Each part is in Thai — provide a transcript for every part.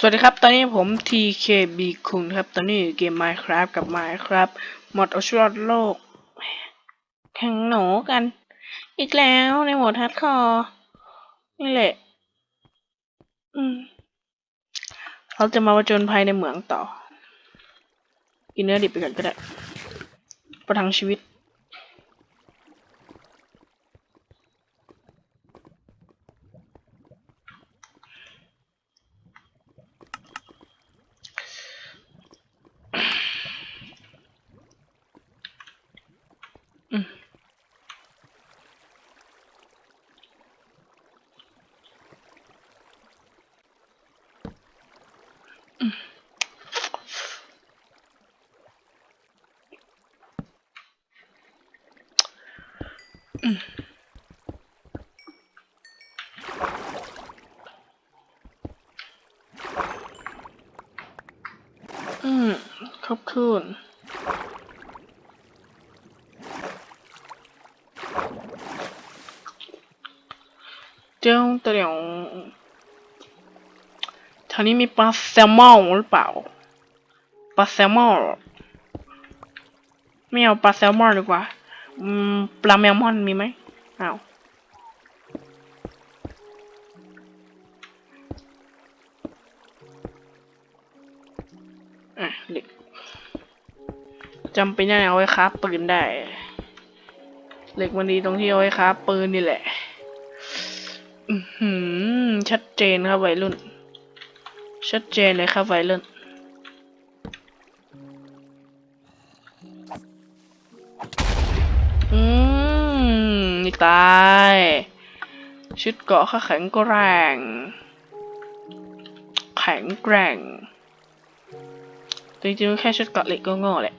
สวัสดีครับ ตอนนี้ผม TKB คุงครับ ตอนนี้เกม Minecraft กับ Minecraft หมดเอาชีวิตรโลกแข่งหนูกัน อีกแล้วในโหมดฮัดคอร์นี่แหละ อืม เราจะมาประจนภัยในเหมืองต่อ กินเนื้อดิบไปก่อนก็ได้ ประทังชีวิต อืมครบคืนเจ้าเตียวทางนี้มีปลาแซลมอนหรือเปล่า ปลาแซลมอนไม่เอาปลาแซลมอนดีกว่า อืมปลาแมลมอนมีไหมเอาอะเหล็กจำเป็นยังไงเอาไว้คราฟปืนได้ เหล็กมันดีตรงที่เอาไว้คราฟปืนนี่แหละ อือหือชัดเจนครับวัยรุ่น ชัดเจนเลยครับวัยรุ่น อืมนี่ตาย ชุดเกราะข้าแข็งแกร่ง แข็งแกร่ง จริงๆแค่ชุดเกราะเหล็กก็โง่แหละ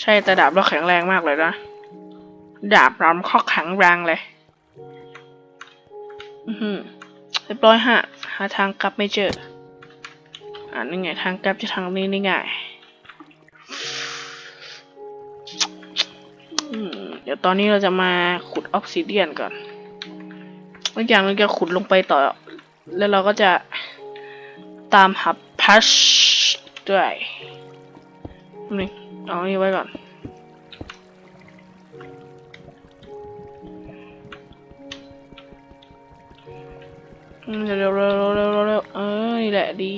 ใช่แต่ดาบเราแข็งแรงมากเลยนะ ดาบเราข้อแข็งแรงเลย อือหือเรียบร้อยฮะ หาทางกลับไม่เจอ อ่านี่ไงทางกลับจะทางนี้นี่ไง ยวตอนนี้เราจะมาขุดออกซิเดียนก่อนอีกอย่างเราจะขุดลงไปต่อ แล้วเราก็จะตามหาพัชด้วยนี่เอาอันนี้ไว้ก่อนเร็วเร็วเร็วเร็วเร็วเออนี่แหละดี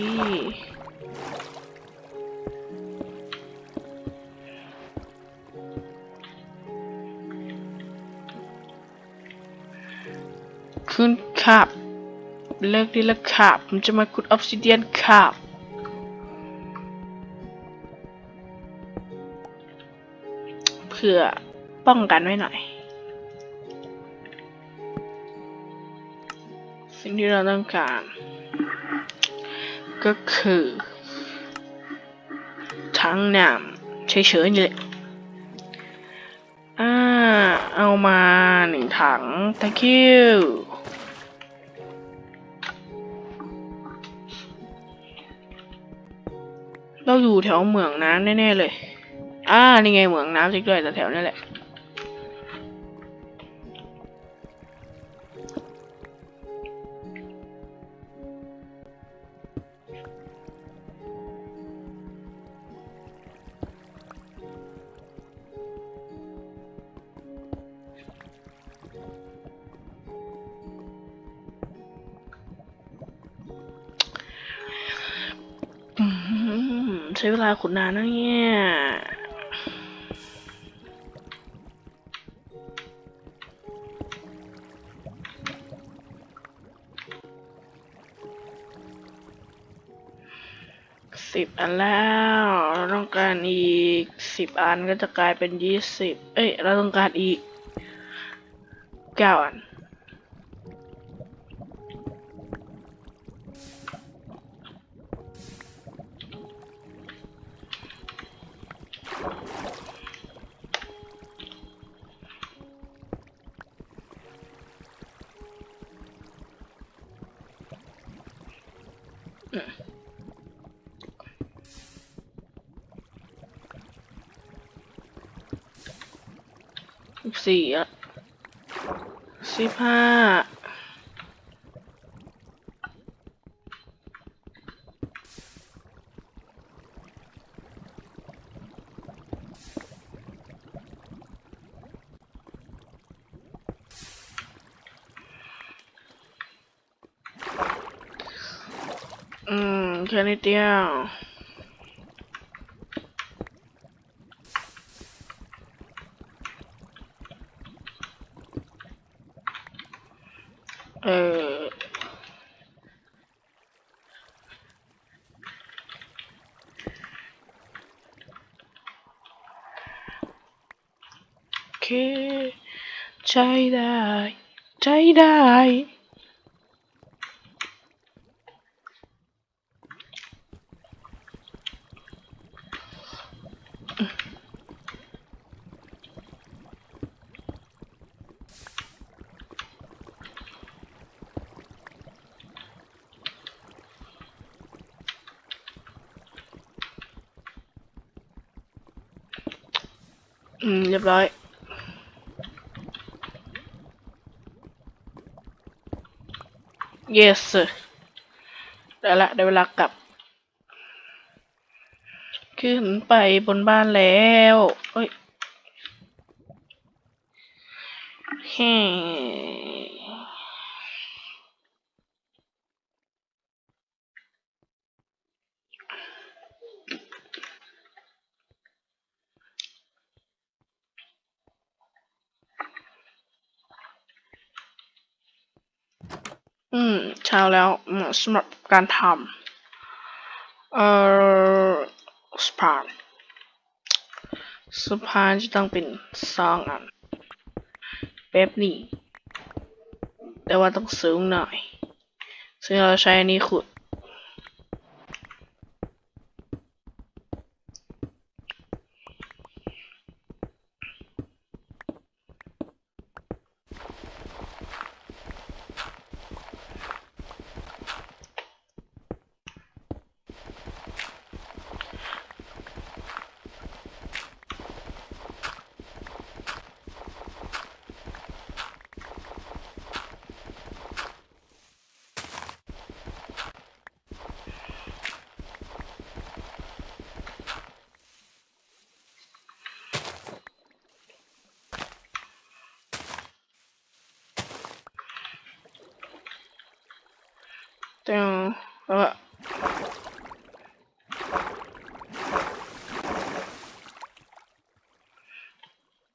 เลิกดีละขับผมจะมาขุดออฟซิเดียนขับเพื่อป้องกันไว้หน่อย สิ่งที่เราต้องการ ก็คือทั้งน้ำเฉยๆนี่แหละอ่า เอามาหนึ่งถัง thank you เราอยู่แถวเหมืองน้ำแน่ๆเลย อ่า นี่ไงเหมืองน้ำจริงด้วยแต่แถวนี้แหละ ใช้เวลาขุดนานนะเนี่ยสิบอันแล้วเราต้องการอีกสิบอันก็จะกลายเป็นยี่สิบเอ้ย เราต้องการอีกเก้าอัน สิบสี่อะสิบห้าอืมแค่นี้เดียว ช้ได้ อืม เรียบร้อย yes ได้ละได้เวลากลับ ขึ้นไปบนบ้านแล้วเฮ้ยฮ้ อืม เช้าแล้วเหมสำหรับการทำเอ่อสะพานสะพานจะต้องเป็นสองอันแบบนี้ แต่ว่าต้องสูงหน่อย ซึ่งเราใช้อันนี้ขุด แล้วก็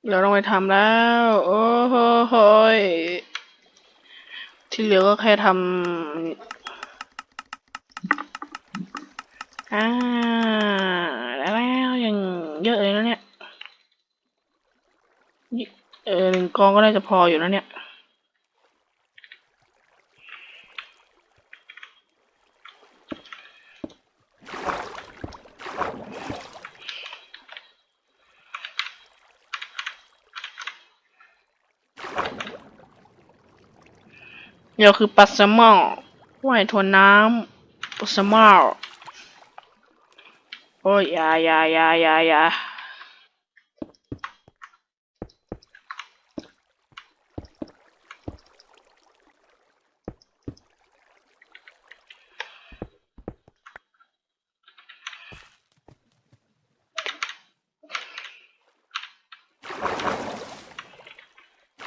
เราต้องไปทำแล้ว โอ้โหโหยที่เหลือก็แค่ทำอ่าได้แล้วยังเยอะเลยนะเนี่ย เออหนึ่งกองก็น่าจะพออยู่แล้วเนี่ย เดี๋ยวคือปลาแซลมอนว่ายทวนน้ำปลาแซลมอนโอ้ยอยายายายายา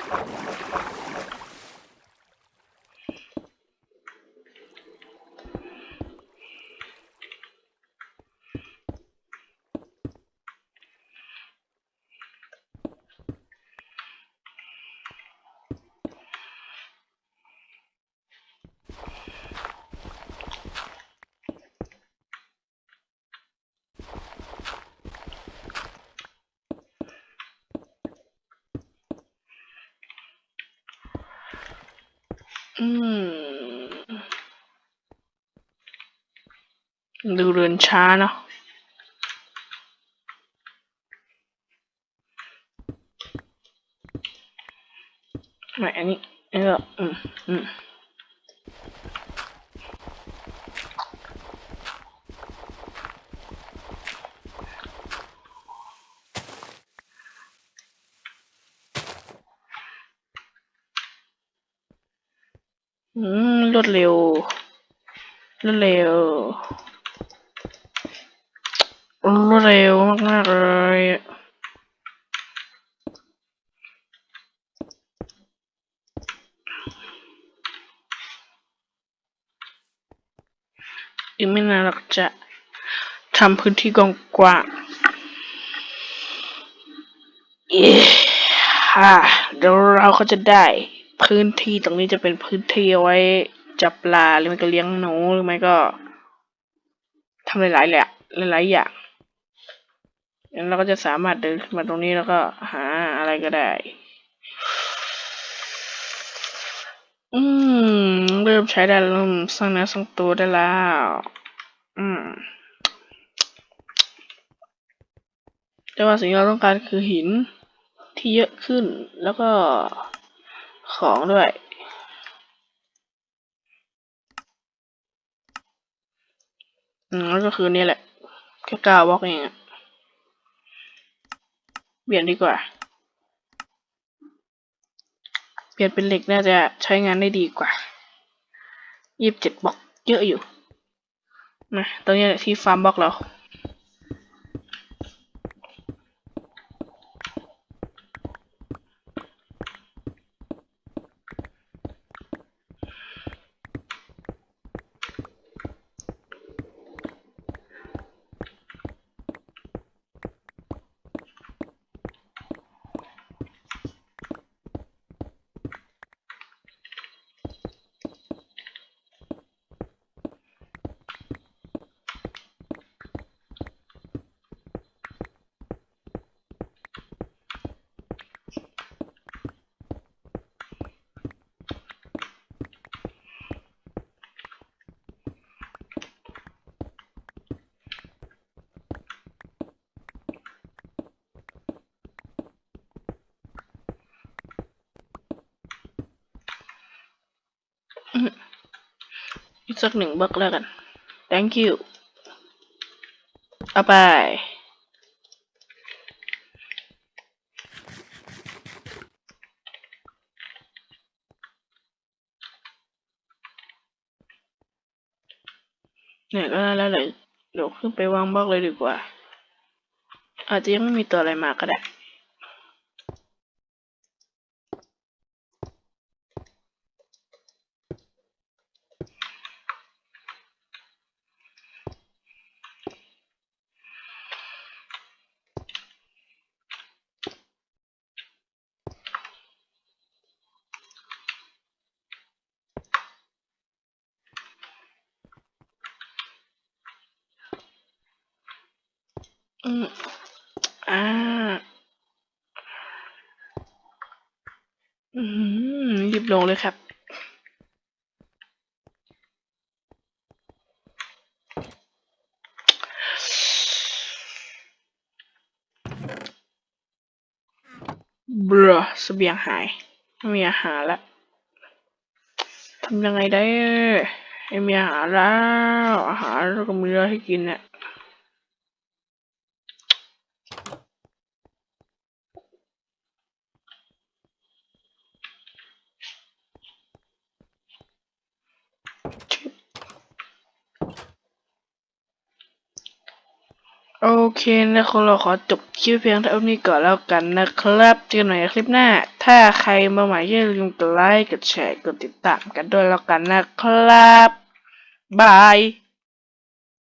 อืม ดูเรือนช้าเนาะไม่อันนี้อันนี้ก็อืมอืมรว ดเร็วรวดเร็วรวดเร็วมากๆเลยอีกไม่นานเราจะทำพื้นที่กว้างเย้ฮ่าเดี๋ยวเราก็จะได้พื้นที่ตรงนี้จะเป็นพื้นที่เอาไว้ จับปลาหรือไม่ก็เลี้ยงหนูหรือไม่ก็ทำหลายๆแหละหลายๆอย่างงั้นเราก็จะสามารถเดินขึ้นมาตรงนี้แล้วก็หาอะไรก็ได้ อืม เริ่มใช้ได้เริ่มสร้างเนื้อสร้างตัวได้แล้ว อืม แต่ว่าสิ่งที่เราต้องการคือหินที่เยอะขึ้นแล้วก็ของด้วย อืมก็คือนี่แหละ แค่ก้าบล็อกเองอะเปลี่ยนดีกว่า เปลี่ยนเป็นเหล็กน่าจะใช้งานได้ดีกว่ายี่สิบเจ็ดบล็อกเยอะอยู่มาตรงนี้แหละที่ฟาร์มบล็อกเรา อีก สักหนึ่งบล็อกแล้วกัน thank you เอาไป เนี่ยก็ได้แล้วเลยเดี๋ยวขึ้นไปวางบล็อกเลยดีกว่า อาจจะยังไม่มีตัวอะไรมาก็ได้ อืมอ่า อืมรีบลงเลยครับเบรอเสบียงหาย ไม่มีอาหารและทำยังไงได้ไม่มีอาหารแล้ว อาหารก็มีอะให้กินเนี่ย นะครับเราขอจบคลิปเพียงเท่านี้ก่อนแล้วกันนะครับ เจอกันใหม่คลิปหน้า ถ้าใครมาใหม่อย่าลืมกดไลค์ กดแชร์ กดติดตามกันด้วยแล้วกันนะครับ บาย